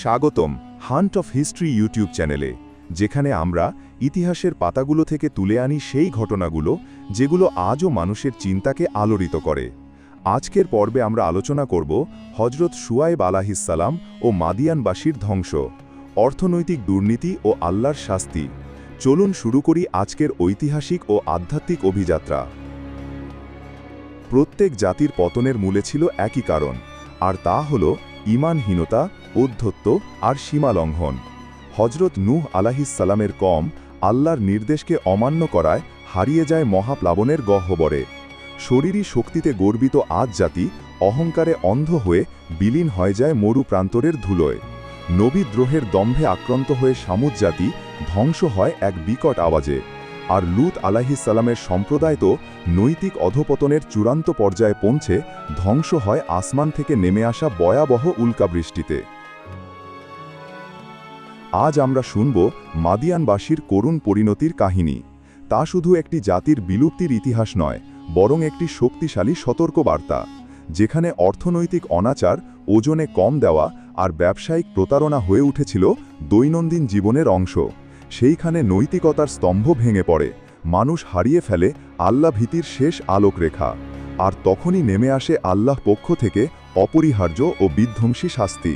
স্বাগতম hunt of history YouTube চ্যানেলে, যেখানে আমরা ইতিহাসের পাতাগুলো থেকে তুলে আনি সেই ঘটনাগুলো, যেগুলো আজও মানুষের চিন্তাকে আলোড়িত করে। আজকের পর্বে আমরা আলোচনা করব হজরত সুয়াইব আলাহিসাল্লাম ও মাদিয়ানবাসীর ধ্বংস, অর্থনৈতিক দুর্নীতি ও আল্লাহর শাস্তি। চলুন শুরু করি আজকের ঐতিহাসিক ও আধ্যাত্মিক অভিযাত্রা। প্রত্যেক জাতির পতনের মূলে ছিল একই কারণ, আর তা হল ইমানহীনতা ঔদ্ধত্য আর সীমালঙ্ঘন। হজরত নূহ আলাহিসাল্লামের কম আল্লাহর নির্দেশকে অমান্য করায় হারিয়ে যায় মহাপ্লাবনের গহ্বরে। শরীরী শক্তিতে গর্বিত আজ জাতি অহংকারে অন্ধ হয়ে বিলীন হয়ে যায় মরু প্রান্তরের ধুলোয়। নবীদ্রোহের দম্ভে আক্রান্ত হয়ে সামুদ জাতি ধ্বংস হয় এক বিকট আওয়াজে। আর লুত আলাহিসাল্লামের সম্প্রদায় তো নৈতিক অধপতনের চূড়ান্ত পর্যায়ে পৌঁছে ধ্বংস হয় আসমান থেকে নেমে আসা ভয়াবহ উল্কাবৃষ্টিতে। আজ আমরা শুনব মাদিয়ানবাসীর করুণ পরিণতির কাহিনী। তা শুধু একটি জাতির বিলুপ্তির ইতিহাস নয়, বরং একটি শক্তিশালী সতর্কবার্তা, যেখানে অর্থনৈতিক অনাচার ওজনে কম দেওয়া আর ব্যবসায়িক প্রতারণা হয়ে উঠেছিল দৈনন্দিন জীবনের অংশ। সেইখানে নৈতিকতার স্তম্ভ ভেঙে পড়ে, মানুষ হারিয়ে ফেলে আল্লাহ ভীতির শেষ আলোকরেখা, আর তখনই নেমে আসে আল্লাহ পক্ষ থেকে অপরিহার্য ও বিধ্বংসী শাস্তি।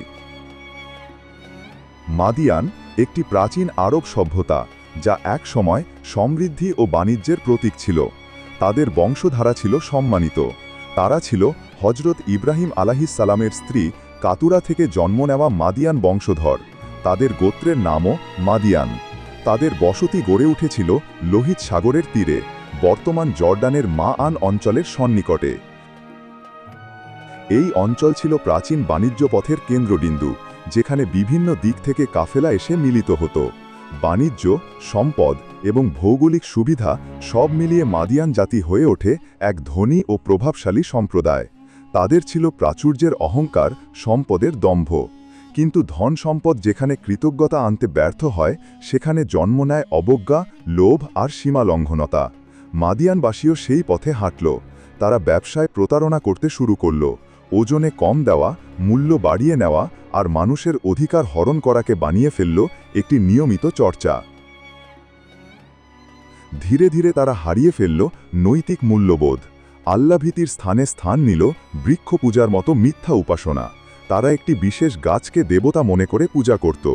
মাদিয়ান একটি প্রাচীন আরব সভ্যতা, যা এক সময় সমৃদ্ধি ও বাণিজ্যের প্রতীক ছিল। তাদের বংশধারা ছিল সম্মানিত। তারা ছিল হজরত ইব্রাহিম আলাহিসাল্লামের স্ত্রী কাতুরা থেকে জন্ম নেওয়া মাদিয়ান বংশধর। তাদের গোত্রের নামও মাদিয়ান। তাদের বসতি গড়ে উঠেছিল লোহিত সাগরের তীরে, বর্তমান জর্ডানের মা আন অঞ্চলের সন্নিকটে। এই অঞ্চল ছিল প্রাচীন বাণিজ্য পথের কেন্দ্রবিন্দু। যেখানে বিভিন্ন দিক থেকে কাফেলা এসে মিলিত হতো। বাণিজ্য, সম্পদ এবং ভৌগোলিক সুবিধা সব মিলিয়ে মাদিয়ান জাতি হয়ে ওঠে এক ধনী ও প্রভাবশালী সম্প্রদায়। তাদের ছিল প্রাচুর্যের অহংকার, সম্পদের দম্ভ। কিন্তু ধন সম্পদ যেখানে কৃতজ্ঞতা আনতে ব্যর্থ হয়, সেখানে জন্ম নেয় অবজ্ঞা, লোভ আর সীমালঙ্ঘনতা। মাদিয়ানবাসীও সেই পথে হাঁটল। তারা ব্যবসায় প্রতারণা করতে শুরু করল। ওজনে কম দেওয়া, মূল্য বাড়িয়ে নেওয়া আর মানুষের অধিকার হরণ করাকে বানিয়ে ফেলল একটি নিয়মিত চর্চা। ধীরে ধীরে তারা হারিয়ে ফেলল নৈতিক মূল্যবোধ। আল্লাভীতির স্থানে স্থান নিল বৃক্ষ পূজার মতো মিথ্যা উপাসনা। তারা একটি বিশেষ গাছকে দেবতা মনে করে পূজা করত।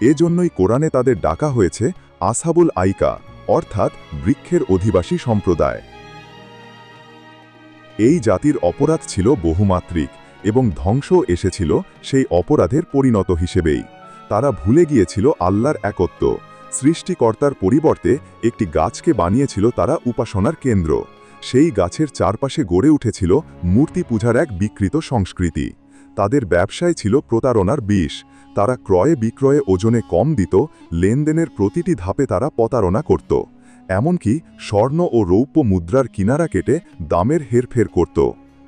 এজন্যই কোরআনে তাদের ডাকা হয়েছে আসাবুল আইকা, অর্থাৎ বৃক্ষের অধিবাসী সম্প্রদায়। এই জাতির অপরাধ ছিল বহুমাত্রিক এবং ধ্বংস এসেছিল সেই অপরাধের পরিণত হিসেবেই। তারা ভুলে গিয়েছিল আল্লাহর একত্ব। সৃষ্টিকর্তার পরিবর্তে একটি গাছকে বানিয়েছিল তারা উপাসনার কেন্দ্র। সেই গাছের চারপাশে গড়ে উঠেছিল মূর্তি পূজার এক বিকৃত সংস্কৃতি। তাদের ব্যবসায় ছিল প্রতারণার বিষ। তারা ক্রয়ে বিক্রয়ে ওজনে কম দিত, লেনদেনের প্রতিটি ধাপে তারা প্রতারণা করত। এমনকি স্বর্ণ ও রৌপ্য মুদ্রার কিনারা কেটে দামের হেরফের করত।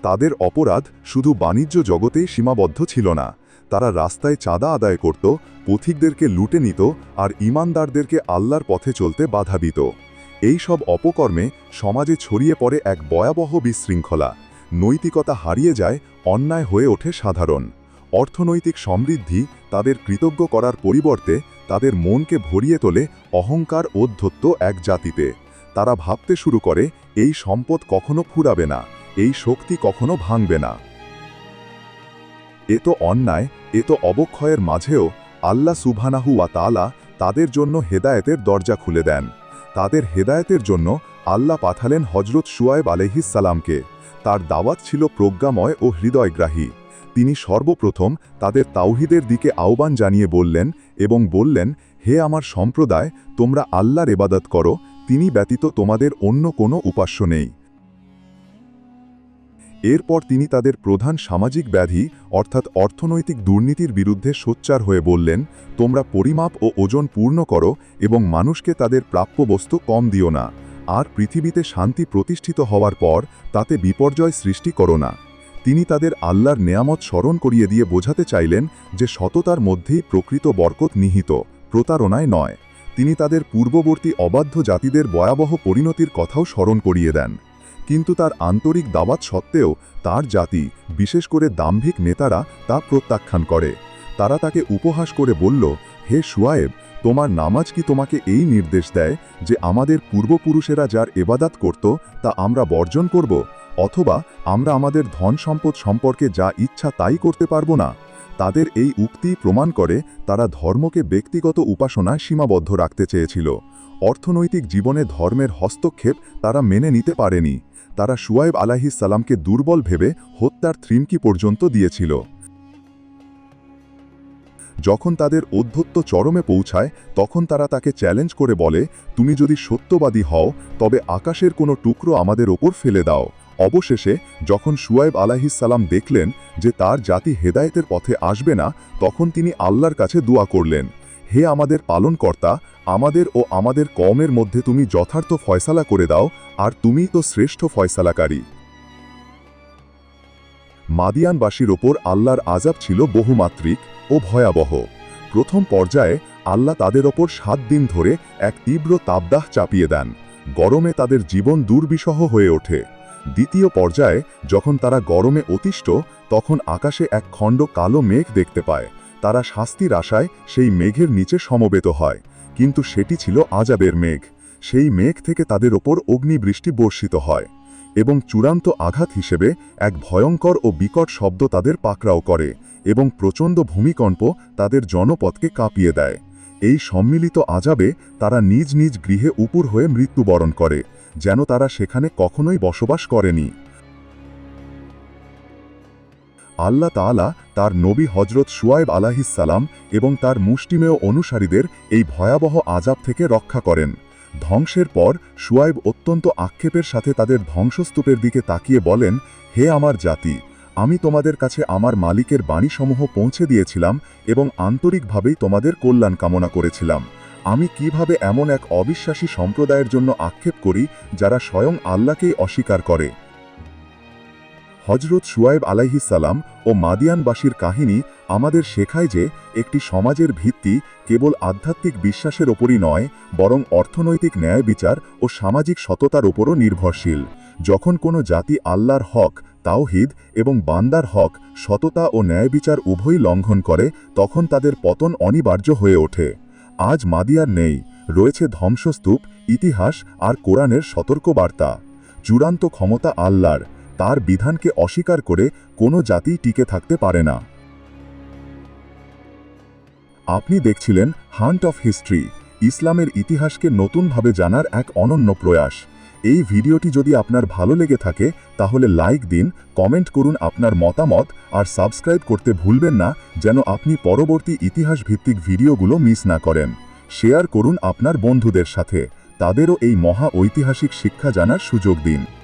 তাদের অপরাধ শুধু বাণিজ্য জগতেই সীমাবদ্ধ ছিল না, তারা রাস্তায় চাঁদা আদায় করত, পথিকদেরকে লুটে নিত আর ইমানদারদেরকে আল্লাহর পথে চলতে বাধা দিত। এই সব অপকর্মে সমাজে ছড়িয়ে পড়ে এক ভয়াবহ বিশৃঙ্খলা। নৈতিকতা হারিয়ে যায়, অন্যায় হয়ে ওঠে সাধারণ। অর্থনৈতিক সমৃদ্ধি তাদের কৃতজ্ঞ করার পরিবর্তে তাদের মনকে ভরিয়ে তোলে অহংকার অধ্যত্ত এক জাতিতে। তারা ভাবতে শুরু করে, এই সম্পদ কখনো ফুরাবে না, এই শক্তি কখনো ভাঙবে না। এ তো অন্যায়, এ তো অবক্ষয়ের মাঝেও আল্লাহ সুবহানাহু তাআলা তাদের জন্য হেদায়েতের দরজা খুলে দেন। তাদের হেদায়েতের জন্য আল্লাহ পাঠালেন হজরত সুয়াইব আলহিসাল্লামকে তার দাওয়াত ছিল প্রজ্ঞাময় ও হৃদয়গ্রাহী। তিনি সর্বপ্রথম তাদের তাওহিদের দিকে আহ্বান জানিয়ে বললেন এবং বললেন, হে আমার সম্প্রদায়, তোমরা আল্লাহর এবাদত করো, তিনি ব্যতীত তোমাদের অন্য কোনো উপাস্য নেই। এরপর তিনি তাদের প্রধান সামাজিক ব্যাধি, অর্থাৎ অর্থনৈতিক দুর্নীতির বিরুদ্ধে সোচ্চার হয়ে বললেন, তোমরা পরিমাপ ও ওজন পূর্ণ করো এবং মানুষকে তাদের প্রাপ্য বস্তু কম দিও না। আর পৃথিবীতে শান্তি প্রতিষ্ঠিত হওয়ার পর তাতে বিপর্যয় সৃষ্টি করো না। তিনি তাদের আল্লাহর নেয়ামত স্মরণ করিয়ে দিয়ে বোঝাতে চাইলেন যে সততার মধ্যেই প্রকৃত বরকত নিহিত, প্রতারণায় নয়। তিনি তাদের পূর্ববর্তী অবাধ্য জাতিদের ভয়াবহ পরিণতির কথাও স্মরণ করিয়ে দেন। কিন্তু তার আন্তরিক দাওয়াত সত্ত্বেও তার জাতি, বিশেষ করে দাম্ভিক নেতারা, তা প্রত্যাখ্যান করে। তারা তাকে উপহাস করে বলল, হে সুয়ায়েব, তোমার নামাজ কি তোমাকে এই নির্দেশ দেয় যে আমাদের পূর্বপুরুষেরা যার এবাদাত করত, তা আমরা বর্জন করব? অথবা আমরা আমাদের ধন সম্পদ সম্পর্কে যা ইচ্ছা তাই করতে পারব না। তাদের এই উক্তি প্রমাণ করে তারা ধর্মকে ব্যক্তিগত উপাসনায় সীমাবদ্ধ রাখতে চেয়েছিল। অর্থনৈতিক জীবনে ধর্মের হস্তক্ষেপ তারা মেনে নিতে পারেনি। তারা সুয়াইব আলাহিস সালামকে দুর্বল ভেবে হত্যার থ্রিমকি পর্যন্ত দিয়েছিল। যখন তাদের অধ্যত্ত চরমে পৌঁছায়, তখন তারা তাকে চ্যালেঞ্জ করে বলে, তুমি যদি সত্যবাদী হও, তবে আকাশের কোনো টুকরো আমাদের ওপর ফেলে দাও। অবশেষে যখন সুয়াইব আলাহিসাল্লাম দেখলেন যে তার জাতি হেদায়েতের পথে আসবে না, তখন তিনি আল্লাহর কাছে দোয়া করলেন, হে আমাদের পালনকর্তা, আমাদের ও আমাদের কমের মধ্যে তুমি যথার্থ ফয়সালা করে দাও, আর তুমি তো শ্রেষ্ঠ ফয়সালাকারী। মাদিয়ানবাসীর ওপর আল্লাহর আজাব ছিল বহুমাত্রিক ও ভয়াবহ। প্রথম পর্যায়ে আল্লাহ তাদের ওপর সাত দিন ধরে এক তীব্র তাপদাহ চাপিয়ে দেন। গরমে তাদের জীবন দুর্বিষহ হয়ে ওঠে। দ্বিতীয় পর্যায়ে যখন তারা গরমে অতিষ্ঠ, তখন আকাশে এক খণ্ড কালো মেঘ দেখতে পায়। তারা শাস্তির আশায় সেই মেঘের নিচে সমবেত হয়। কিন্তু সেটি ছিল আজাবের মেঘ। সেই মেঘ থেকে তাদের ওপর অগ্নিবৃষ্টি বর্ষিত হয় এবং চূড়ান্ত আঘাত হিসেবে এক ভয়ঙ্কর ও বিকট শব্দ তাদের পাকড়াও করে এবং প্রচণ্ড ভূমিকম্প তাদের জনপদকে কাঁপিয়ে দেয়। এই সম্মিলিত আজাবে তারা নিজ নিজ গৃহে উপুর হয়ে মৃত্যুবরণ করে। যেন তারা সেখানে কখনোই বসবাস করেনি। আল্লাহ তাআলা তার নবী হজরত সুয়াইব আলাহিসাল্লাম এবং তার মুষ্টিমেয় অনুসারীদের এই ভয়াবহ আজাব থেকে রক্ষা করেন। ধ্বংসের পর সুয়াইব অত্যন্ত আক্ষেপের সাথে তাদের ধ্বংসস্তূপের দিকে তাকিয়ে বলেন, হে আমার জাতি, আমি তোমাদের কাছে আমার মালিকের বাণীসমূহ পৌঁছে দিয়েছিলাম এবং আন্তরিকভাবেই তোমাদের কল্যাণ কামনা করেছিলাম। আমি কীভাবে এমন এক অবিশ্বাসী সম্প্রদায়ের জন্য আক্ষেপ করি যারা স্বয়ং আল্লাহকেই অস্বীকার করে? হজরত সুয়াইব আলাইহিসাল্লাম ও মাদিয়ানবাসীর কাহিনী আমাদের শেখায় যে একটি সমাজের ভিত্তি কেবল আধ্যাত্মিক বিশ্বাসের ওপরই নয়, বরং অর্থনৈতিক ন্যায় বিচার ও সামাজিক সততার ওপরও নির্ভরশীল। যখন কোনো জাতি আল্লাহর হক, তাওহিদ এবং বান্দার হক, সততা ও ন্যায় বিচার উভয়ই লঙ্ঘন করে, তখন তাদের পতন অনিবার্য হয়ে ওঠে। আজ মাদিয়ার নেই। রয়েছে ধ্বংসস্তূপ, ইতিহাস আর কোরআনের সতর্কবার্তা। চূড়ান্ত ক্ষমতা আল্লাহর। তার বিধানকে অস্বীকার করে কোনো জাতি টিকে থাকতে পারে না। আপনি দেখছিলেন হান্ট অফ হিস্ট্রি, ইসলামের ইতিহাসকে নতুনভাবে জানার এক অনন্য প্রয়াস। এই ভিডিওটি যদি আপনার ভালো লেগে থাকে, তাহলে লাইক দিন, কমেন্ট করুন আপনার মতামত, আর সাবস্ক্রাইব করতে ভুলবেন না, যেন আপনি পরবর্তী ইতিহাস ভিত্তিক ভিডিওগুলো মিস না করেন। শেয়ার করুন আপনার বন্ধুদের সাথে। তাদেরও এই মহা ঐতিহাসিক শিক্ষা জানার সুযোগ দিন।